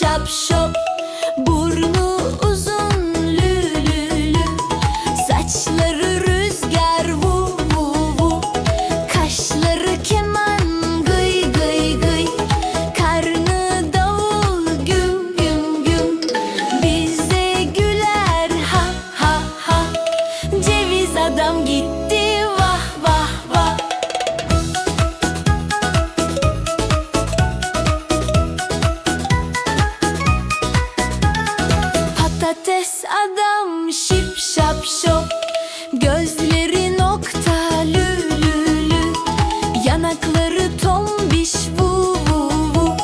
şap şop Burnu uzun lü lü lü Saçları rüzgar vu vu vu Kaşları keman gıy gıy gıy Karnı davul güm güm güm Bize güler ha ha ha Ceviz adam gitti şop Gözleri nokta lü lü lü. Yanakları tombiş vu vu vu.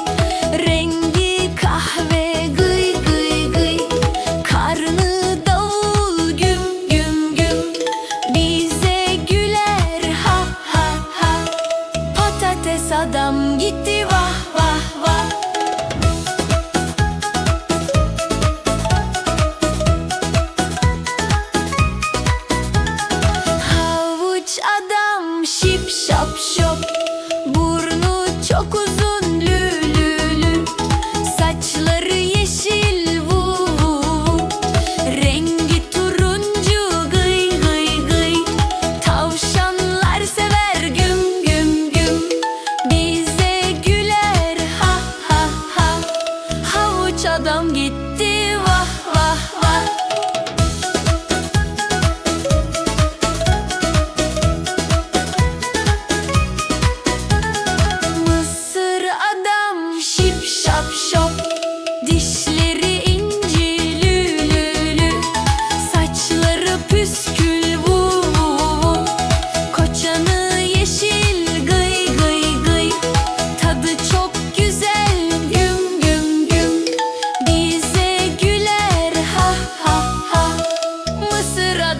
Rengi kahve gıy gıy gıy. Karnı davul güm güm güm. Bize güler ha ha ha. Patates adam gitti şip şap şop Burnu çok uzun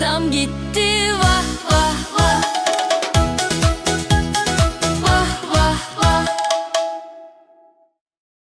adam gitti vah